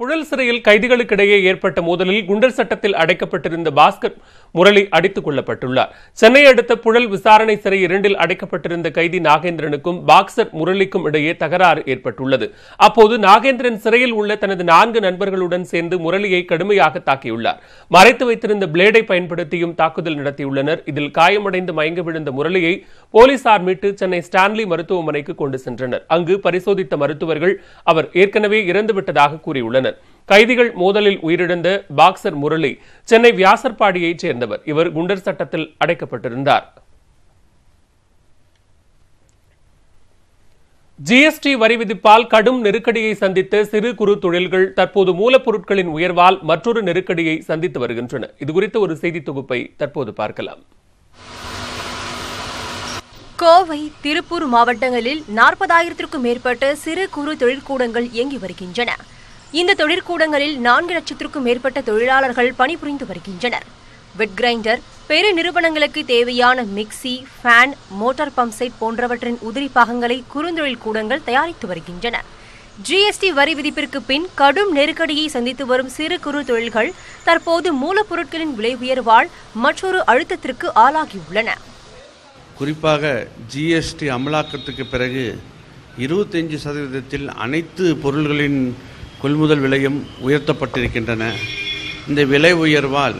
புழல் சிறையில் கைதிகளுக்கிடையே ஏற்பட்ட மோதலில் குண்டர் சட்டத்தில் அடைக்கப்பட்டிருந்த பாஸ்கர் முரளி அடித்துக் கொல்லப்பட்டுள்ளார். சென்னை அடுத்த புழல் விசாரணை சிறை இரண்டில் அடைக்கப்பட்டிருந்த கைதி நாகேந்திரனுக்கும் பாக்சர் முரளிக்கும் இடையே தகராறு ஏற்பட்டுள்ளது. அப்போது நாகேந்திரன் சிறையில் உள்ள தனது நான்கு நண்பர்களுடன் சேர்ந்து முரளியை கடுமையாக தாக்கியுள்ளார். மறைத்து வைத்திருந்த பிளேடை பயன்படுத்தியும் தாக்குதல் நடத்தியுள்ளனர். இதில் காயமடைந்து மயங்கி விழுந்த முரளியை போலீசார் மீட்டு சென்னை ஸ்டான்லி மருத்துவமனைக்கு கொண்டு சென்றனர். அங்கு பரிசோதித்த மருத்துவர்கள் அவர் ஏற்கனவே இறந்துவிட்டதாக கூறியுள்ளனர். கைதிகள் மோதலில் உயிரிழந்த பாக்சர் முரளி சென்னை வியாசர்பாடியைச் சேர்ந்தவர். இவர் குண்டர் சட்டத்தில் அடைக்கப்பட்டிருந்தார். ஜிஎஸ்டி வரி விதிப்பால் கடும் நெருக்கடியை சந்தித்த சிறு குறு தொழில்கள் தற்போது மூலப்பொருட்களின் உயர்வால் மற்றொரு நெருக்கடியை சந்தித்து வருகின்றன. இதுகுறித்த ஒரு செய்தி தொகுப்பை தற்போது பார்க்கலாம். கோவை திருப்பூர் மாவட்டங்களில் நாற்பதாயிரத்திற்கும் மேற்பட்ட சிறு குறு தொழிற்கூடங்கள் இயங்கி வருகின்றன. இந்த தொழிற்கூடங்களில் நான்கு லட்சத்திற்கும் மேற்பட்ட தொழிலாளர்கள் பணிபுரிந்து வருகின்றனர். வெட் கிரைண்டர் பெரு நிறுவனங்களுக்கு தேவையான mixie fan motor pump set போன்றவற்றின் உதிரி பாகங்களை குறுந்தொழில் கூடங்கள் தயாரித்து வருகின்றன. ஜிஎஸ்டி வரி விதிப்பிற்கு பின் கடும் நெருக்கடியை சந்தித்து வரும் சிறு குறு தொழில்கள் தற்போது மூலப்பொருட்களின் விலை உயர்வால் மற்றொரு அழுத்தத்திற்கு ஆளாகியுள்ளன. குறிப்பாக ஜிஎஸ்டி அமலாக்கத்துக்கு பிறகு இருபத்தஞ்சு சதவீதத்தில் அனைத்து பொருள்களின் கொள்முதல் விலையும் உயர்த்தப்பட்டிருக்கின்றன. இந்த விலை உயர்வால்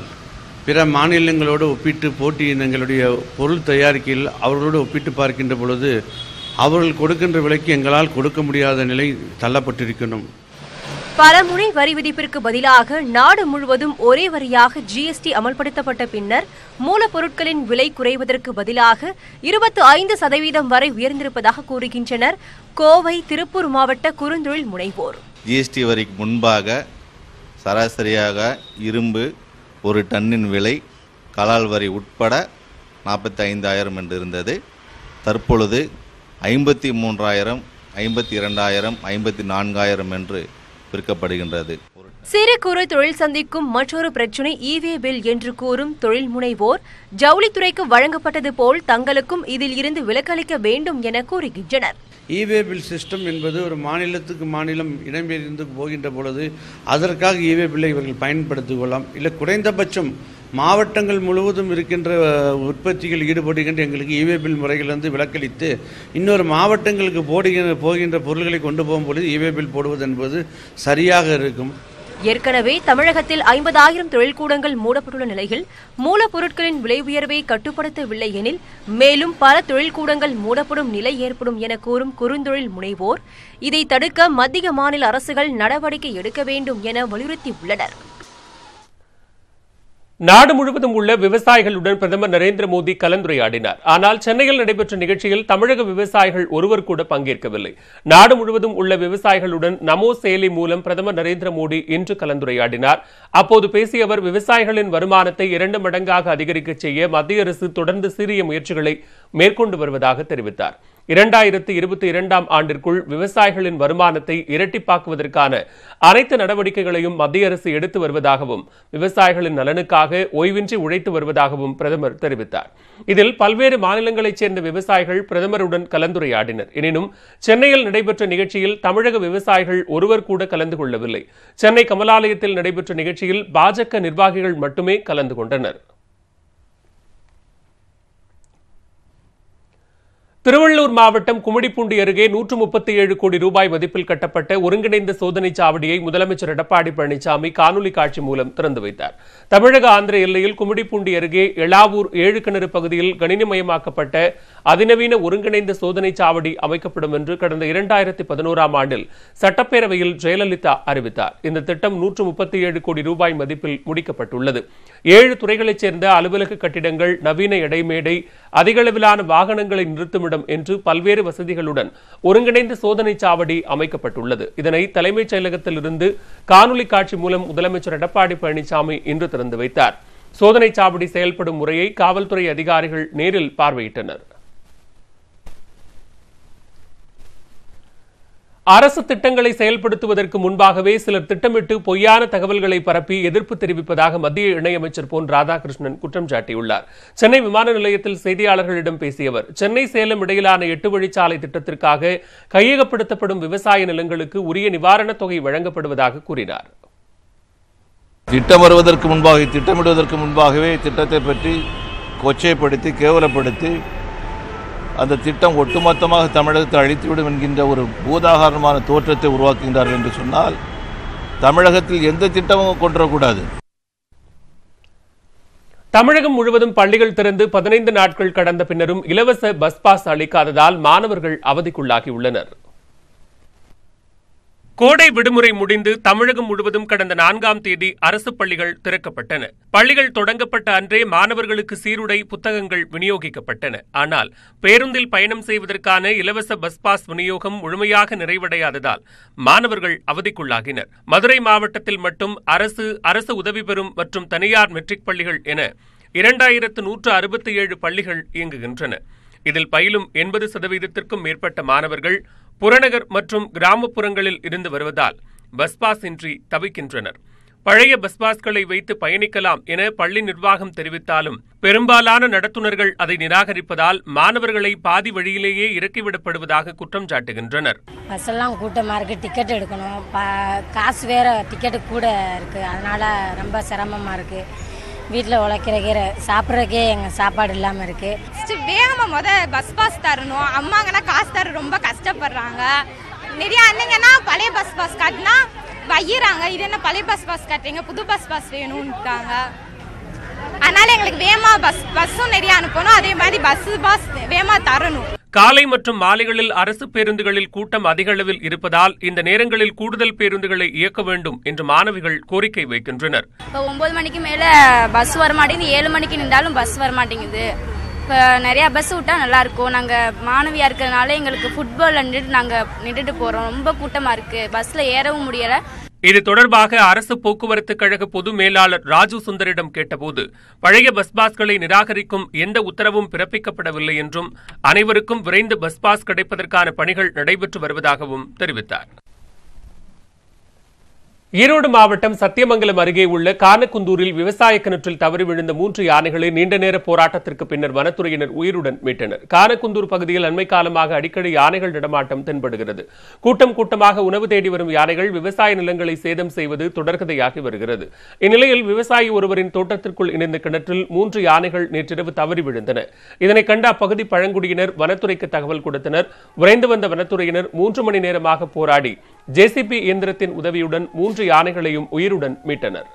பிற மாநிலங்களோடு ஒப்பிட்டு போட்டியினங்களுடைய பொருள் தயாரிக்கையில் அவர்களோடு ஒப்பிட்டு பார்க்கின்ற பொழுது அவர்கள் கொடுக்கின்ற விலைக்கு எங்களால் கொடுக்க முடியாத நிலை தள்ளப்பட்டிருக்கணும் பலமுறை வரி விதிப்பிற்கு பதிலாக நாடு முழுவதும் ஒரே வரியாக ஜிஎஸ்டி அமல்படுத்தப்பட்ட பின்னர் மூலப்பொருட்களின் விலை குறைவதற்கு பதிலாக இருபத்து ஐந்து சதவீதம் வரை உயர்ந்திருப்பதாக கூறுகின்றனர் கோவை திருப்பூர் மாவட்ட குறுந்தொழில் முனைவோர். ஜிஎஸ்டி வரிக்கு முன்பாக சராசரியாக இரும்பு ஒரு டன்னின் விலை கலால் வரி உட்பட நாற்பத்தி ஐந்தாயிரம் என்று இருந்தது தற்பொழுது ஐம்பத்தி மூன்றாயிரம் ஐம்பத்தி இரண்டாயிரம் ஐம்பத்தி நான்காயிரம் என்று விற்கப்படுகின்றது சிறு குறு தொழில் சந்திக்கும் மற்றொரு பிரச்சினை இவே பில் என்று கூறும் தொழில் முனைவோர் ஜவுளித்துறைக்கு வழங்கப்பட்டது போல் தங்களுக்கும் இதில் இருந்து விலக்களிக்க வேண்டும் என கூறுகின்றனர். இவே பில் சிஸ்டம் என்பது ஒரு மாநிலத்துக்கு மாநிலம் இடம்பெயர்ந்து போகின்ற பொழுது அதற்காக இவே பில்லை இவர்கள் பயன்படுத்திக் கொள்ளலாம். இல்லை குறைந்தபட்சம் மாவட்டங்கள் முழுவதும் இருக்கின்ற உற்பத்திகள் ஈடுபடுகின்ற எங்களுக்கு இவே பில் முறைகளிலிருந்து விலக்களித்து இன்னொரு மாவட்டங்களுக்கு போடுகின்ற போகின்ற பொருள்களை கொண்டு போகும் பொழுது இவே பில் போடுவது என்பது சரியாக இருக்கும். ஏற்கனவே தமிழகத்தில் ஐம்பதாயிரம் தொழில்கூடங்கள் மூடப்பட்டுள்ள நிலையில் மூலப்பொருட்களின் விலை உயர்வை கட்டுப்படுத்தவில்லை எனில் மேலும் பல தொழில்கூடங்கள் மூடப்படும் நிலை ஏற்படும் என கூறும் குறுந்தொழில் முனைவோர் இதை தடுக்க மத்திய மாநில அரசுகள் நடவடிக்கை எடுக்க வேண்டும் என வலியுறுத்தியுள்ளனர். நாடு முழுவதும் உள்ள விவசாயிகளுடன் பிரதமர் நரேந்திர மோடி கலந்துரையாடினார். ஆனால் சென்னையில் நடைபெற்ற நிகழ்ச்சியில் தமிழக விவசாயிகள் ஒருவர் கூட பங்கேற்கவில்லை. நாடு முழுவதும் உள்ள விவசாயிகளுடன் நமோ செயலி மூலம் பிரதமர் நரேந்திர மோடி இன்று கலந்துரையாடினார். அப்போது பேசிய அவர் விவசாயிகளின் வருமானத்தை இரண்டு மடங்காக அதிகரிக்க செய்ய மத்திய அரசு தொடர்ந்து சீரிய முயற்சிகளை மேற்கொண்டு வருவதாக தெரிவித்தார். இரண்டாயிரத்து இருபத்தி இரண்டாம் ஆண்டிற்குள் விவசாயிகளின் வருமானத்தை இரட்டிப்பாக்குவதற்கான அனைத்து நடவடிக்கைகளையும் மத்திய அரசு எடுத்து வருவதாகவும் விவசாயிகளின் நலனுக்காக ஓய்வின்றி உழைத்து வருவதாகவும் பிரதமர் தெரிவித்தார். இதில் பல்வேறு மாநிலங்களைச் சேர்ந்த விவசாயிகள் பிரதமருடன் கலந்துரையாடினர். எனினும் சென்னையில் நடைபெற்ற நிகழ்ச்சியில் தமிழக விவசாயிகள் ஒருவர் கூட கலந்து கொள்ளவில்லை. சென்னை கமலாலயத்தில் நடைபெற்ற நிகழ்ச்சியில் பாஜக நிர்வாகிகள் மட்டுமே கலந்து கொண்டனர். திருவள்ளூர் மாவட்டம் கும்மிடிப்பூண்டி அருகே நூற்று முப்பத்தி ஏழு கோடி ரூபாய் மதிப்பில் கட்டப்பட்ட ஒருங்கிணைந்த சோதனை சாவடியை முதலமைச்சர் எடப்பாடி பழனிசாமி காணொலி காட்சி மூலம் திறந்து வைத்தார். தமிழக ஆந்திர எல்லையில் கும்மிடிப்பூண்டி அருகே எளாவூர் ஏழு கிணறு பகுதியில் கணினிமயமாக்கப்பட்ட அதிநவீன ஒருங்கிணைந்த சோதனை சாவடி அமைக்கப்படும் என்று கடந்த இரண்டாயிரத்தி பதினோராம் ஆண்டில் சட்டப்பேரவையில் ஜெயலலிதா அறிவித்தார். இந்த திட்டம் நூற்று முப்பத்தி ஏழு கோடி ரூபாய் மதிப்பில் முடிக்கப்பட்டுள்ளது. ஏழு துறைகளைச் சேர்ந்த அலுவலக கட்டிடங்கள் நவீன எடைமேடை அதிகளவிலான வாகனங்களை நிறுத்துமிடம் என்று பல்வேறு வசதிகளுடன் ஒருங்கிணைந்த சோதனை சாவடி அமைக்கப்பட்டுள்ளது. இதனை தலைமைச் செயலகத்திலிருந்து காணொலி காட்சி மூலம் முதலமைச்சர் எடப்பாடி பழனிசாமி இன்று திறந்து வைத்தார். சோதனை சாவடி செயல்படும் முறையை காவல்துறை அதிகாரிகள் நேரில் பார்வையிட்டனர். அரசு திட்டங்களை செயல்படுத்துவதற்கு முன்பாகவே சிலர் திட்டமிட்டு பொய்யான தகவல்களை பரப்பி எதிர்ப்பு தெரிவிப்பதாக மத்திய இணையமைச்சர் பொன் ராதாகிருஷ்ணன் குற்றம் சாட்டியுள்ளார். சென்னை விமான நிலையத்தில் செய்தியாளர்களிடம் பேசிய அவர் சென்னை சேலம் இடையிலான எட்டு வழிச்சாலை திட்டத்திற்காக கையகப்படுத்தப்படும் விவசாய நிலங்களுக்கு உரிய நிவாரணத் தொகை வழங்கப்படுவதாக கூறினார். திட்டம் வருவதற்கு முன்பாக திட்டமிடுவதற்கு முன்பாகவே திட்டத்தை பற்றி கொச்சைப்படுத்தி கேவலப்படுத்தி அந்த திட்டம் ஒட்டுமொத்தமாக தமிழகத்தை அழித்துவிடும் என்கின்ற ஒரு பூதாகாரமான தோற்றத்தை உருவாக்குகின்றார்கள் என்று சொன்னால் தமிழகத்தில் எந்த திட்டமும் கொண்டுவரக்கூடாது. தமிழகம் முழுவதும் பள்ளிகள் திறந்து பதினைந்து நாட்கள் கடந்த பின்னரும் இலவச பஸ் பாஸ் அளிக்காததால் மாணவர்கள் அவதிக்குள்ளாகியுள்ளனர். கோடை விடுமுறை முடிந்து தமிழகம் முழுவதும் கடந்த நான்காம் தேதி அரசு பள்ளிகள் திறக்கப்பட்டன. பள்ளிகள் தொடங்கப்பட்ட அன்றே மாணவர்களுக்கு சீருடை புத்தகங்கள் விநியோகிக்கப்பட்டன. ஆனால் பேருந்தில் பயணம் செய்வதற்கான இலவச பஸ் பாஸ் விநியோகம் முழுமையாக நிறைவடையாததால் மாணவர்கள் அவதிக்குள்ளாகினர். மதுரை மாவட்டத்தில் மட்டும் அரசு அரசு உதவி பெறும் மற்றும் தனியார் மெட்ரிக் பள்ளிகள் என இரண்டாயிரத்து நூற்று அறுபத்தி ஏழு பள்ளிகள் இயங்குகின்றன. இதில் பயிலும் எண்பது சதவீதத்திற்கும் மேற்பட்ட மாணவர்கள் புறநகர் மற்றும் கிராமப்புறங்களில் இருந்து வருவதால் பஸ் பாஸ் இன்றி தவிக்கின்றனர். பழைய பஸ் பாஸ்களை வைத்து பயணிக்கலாம் என பள்ளி நிர்வாகம் தெரிவித்தாலும் பெரும்பாலான நடத்துனர்கள் அதை நிராகரிப்பதால் மாணவர்களை பாதி வழியிலேயே இறக்கிவிடப்படுவதாக குற்றம் சாட்டுகின்றனர். பஸ்ஸெல்லாம் கூட்டமாக இருக்குது டிக்கெட் எடுக்கணும். காசு வேற டிக்கெட்டு கூட இருக்குது அதனால் ரொம்ப சிரமமாக இருக்குது வீட்டில் உழைக்கிற கீரை சாப்பிட்றக்கே எங்கள் சாப்பாடு இல்லாமல் இருக்குது ஃபஸ்ட்டு வேகமாக முத பஸ் பாஸ் தரணும். அம்மாங்கன்னா காசு தர ரொம்ப கஷ்டப்படுறாங்க. நிறைய அண்ணங்கன்னா பழைய பஸ் பாஸ் காட்டினா வையிறாங்க. இது என்ன பழைய பஸ் பாஸ் காட்டுறீங்க? புது பஸ் பாஸ் வேணும்ட்டாங்க. அதனால எங்களுக்கு வேகமாக பஸ் பஸ்ஸும் நிறைய அனுப்பணும். அதே மாதிரி பஸ் பாஸ் வேகமாக தரணும். காலை மற்றும் மாலைகளில் அரசு பேருந்துகளில் கூட்டம் அதிக அளவில் இருப்பதால் இந்த நேரங்களில் கூடுதல் பேருந்துகளை இயக்க வேண்டும் என்று மாணவிகள் கோரிக்கை வைக்கின்றனர். இப்போ ஒம்பது மணிக்கு மேலே பஸ் வர மாட்டேங்குது ஏழு மணிக்கு நின்றாலும் பஸ் வர மாட்டேங்குது இப்போ நிறையா பஸ் விட்டால் நல்லாயிருக்கும் நாங்கள் மாணவியாக இருக்கிறதுனால எங்களுக்கு ஃபுட்பால் நின்றுட்டு நாங்கள் நின்றுட்டு போகிறோம் ரொம்ப கூட்டமாக இருக்குது பஸ்ஸில் ஏறவும் முடியலை. இது தொடர்பாக அரசு போக்குவரத்து கழக பொது மேலாளர் ராஜு சுந்தரிடம் கேட்டபோது பழைய பஸ் பாஸ்களை நிராகரிக்கும் எந்த உத்தரவும் பிறப்பிக்கப்படவில்லை என்றும் அனைவருக்கும் விரைந்து பஸ் பாஸ் கிடைப்பதற்கான பணிகள் நடைபெற்று வருவதாகவும் தெரிவித்தார். ஈரோடு மாவட்டம் சத்தியமங்கலம் அருகே உள்ள கானக்குந்தூரில் விவசாய கிணற்றில் தவறி விழுந்த மூன்று யானைகளை நீண்ட நேர போராட்டத்திற்கு பின்னர் வனத்துறையினர் உயிருடன் மீட்டனர். கானக்குந்தூர் பகுதியில் அண்மை காலமாக அடிக்கடி யானைகள் நடமாட்டம் தென்படுகிறது. கூட்டம் கூட்டமாக உணவு தேடி வரும் யானைகள் விவசாய நிலங்களை சேதம் செய்வது தொடர்கதையாகி வருகிறது. இந்நிலையில் விவசாயி ஒருவரின் தோட்டத்திற்குள் இணைந்த கிணற்றில் மூன்று யானைகள் நேற்றிரவு தவறி விழுந்தன. இதனை கண்ட அப்பகுதி பழங்குடியினர் வனத்துறைக்கு தகவல் கொடுத்தனர். விரைந்து வந்த வனத்துறையினர் மூன்று மணி நேரமாக போராடி ஜேசிபி இயந்திரத்தின் உதவியுடன் மூன்று யானைகளையும் உயிருடன் மீட்டனர்.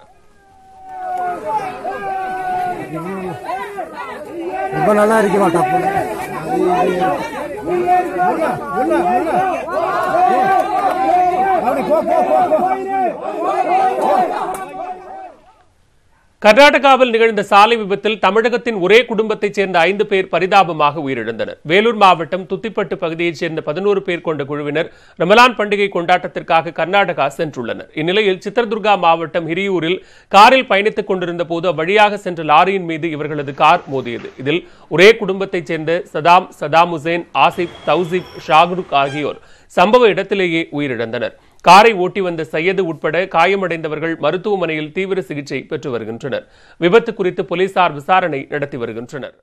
ரொம்ப நல்லா கர்நாடகாவில் நிகழ்ந்த சாலை விபத்தில் தமிழகத்தின் ஒரே குடும்பத்தைச் சேர்ந்த ஐந்து பேர் பரிதாபமாக உயிரிழந்தனர். வேலூர் மாவட்டம் துத்திப்பட்டு பகுதியைச் சேர்ந்த பதினோரு பேர் கொண்ட குழுவினர் ரமலான் பண்டிகை கொண்டாட்டத்திற்காக கர்நாடகா சென்றுள்ளனர். இந்நிலையில் சித்திரதுர்கா மாவட்டம் ஹிரியூரில் காரில் பயணித்துக் கொண்டிருந்த போது அவ்வழியாக சென்ற லாரியின் மீது இவர்களது கார் மோதியது. இதில் ஒரே குடும்பத்தைச் சேர்ந்த சதாம் சதாம் ஹுசேன் ஆசிப் தௌசிப் ஷாகுருக் ஆகியோர் சம்பவ இடத்திலேயே உயிரிழந்தனர். காரை ஓட்டி வந்த சையது உட்பட காயமடைந்தவர்கள் மருத்துவமனையில் தீவிர சிகிச்சை பெற்று வருகின்றனர். விபத்து குறித்து போலீசார் விசாரணை நடத்தி வருகின்றனர்.